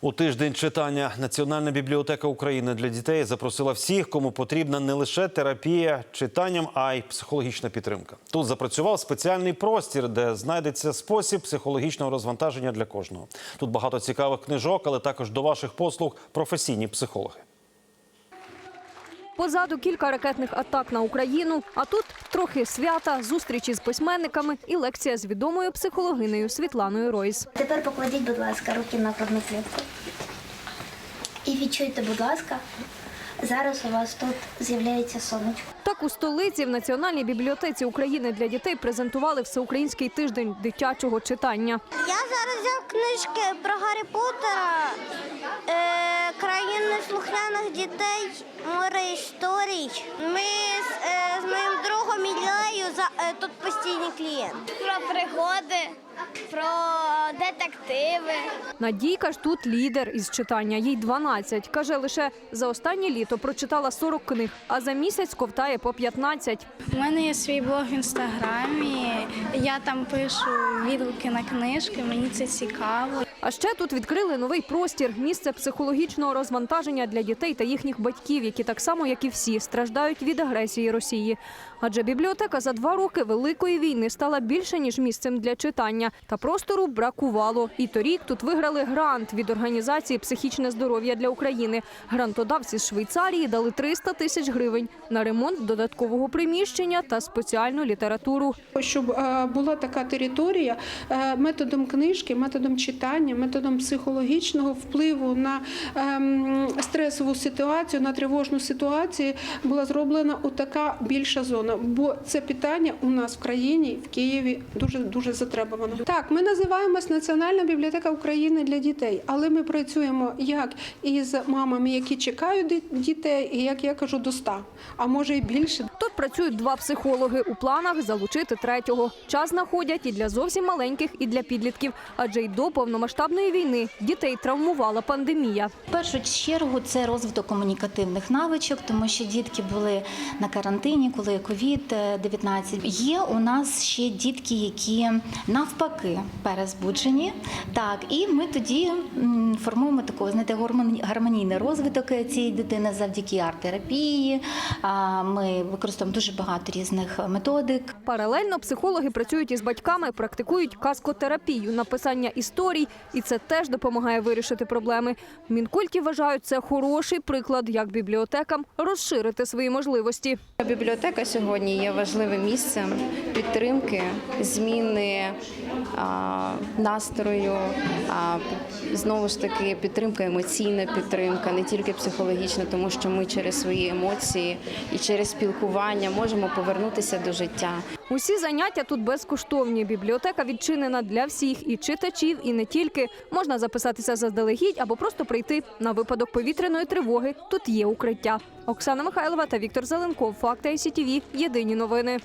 У тиждень читання Національна бібліотека України для дітей запросила всіх, кому потрібна не лише терапія читанням, а й психологічна підтримка. Тут запрацював спеціальний простір, де знайдеться спосіб психологічного розвантаження для кожного. Тут багато цікавих книжок, але також до ваших послуг професійні психологи. Позаду кілька ракетних атак на Україну, а тут трохи свята, зустрічі з письменниками і лекція з відомою психологинею Світланою Ройс. Тепер покладіть, будь ласка, руки на грудну клітку. І відчуйте, будь ласка, зараз у вас тут з'являється сонечко. Так у столиці в Національній бібліотеці України для дітей презентували всеукраїнський тиждень дитячого читання. Я зараз взяв книжки про Гаррі Поттера, е, країни слухняних дітей, море історій. Ми з, е, з моїм другом Іллею за е, тут постійний клієнт. Про пригоди, про детективи. Надійка ж тут лідер із читання. Їй 12. Каже, лише за останнє літо прочитала 40 книг, а за місяць ковтає по 15. У мене є свій блог в інстаграмі. Я там пишу відгуки на книжки. Мені це цікаво. А ще тут відкрили новий простір місце психологічного розвантаження для дітей та їхніх батьків, які так само, як і всі, страждають від агресії Росії. Адже бібліотека за два роки великої війни стала більше ніж місцем для читання, та простору бракувало. І торік тут виграли грант від організації Психічне здоров'я для України. Грантодавці з Швейцарії дали 300 тисяч гривень на ремонт додаткового приміщення та спеціальну літературу. щоб е, була така територія е, методом книжки, методом читання, методом психологічного впливу на ем, стресову ситуацію, на тривожну ситуацію була зроблена така більша зона. Бо це питання у нас в країні, в Києві дуже дуже затребувано. Так, ми називаємось Національна бібліотека України для дітей, але ми працюємо як із мамами, які чекають дітей, і як я кажу, до 100, а може і більше. Працюють два психологи. У планах залучити третього. Час знаходять і для зовсім маленьких, і для підлітків. Адже й до повномасштабної війни дітей травмувала пандемія. В першу чергу це розвиток комунікативних навичок, тому що дітки були на карантині, коли ковід 19 Є у нас ще дітки, які навпаки перезбуджені. Так, і ми тоді формуємо такий, знаєте, гармонійний розвиток цієї дитини завдяки арт-терапії. Ми використовуємо дуже багато різних методик. Паралельно психологи працюють із батьками, практикують казкотерапію, написання історій, і це теж допомагає вирішити проблеми. В Мінкульті вважають це хороший приклад, як бібліотекам розширити свої можливості. Бібліотека сьогодні є важливим місцем підтримки, зміни настрою, а, знову ж таки підтримка, емоційна підтримка, не тільки психологічна, тому що ми через свої емоції і через спілкування можемо повернутися до життя. Усі заняття тут безкоштовні. Бібліотека відчинена для всіх і читачів, і не тільки. Можна записатися заздалегідь або просто прийти на випадок повітряної тривоги. Тут є укриття. Оксана Михайлова та Віктор Зеленков. Факти ICTV. Єдині новини.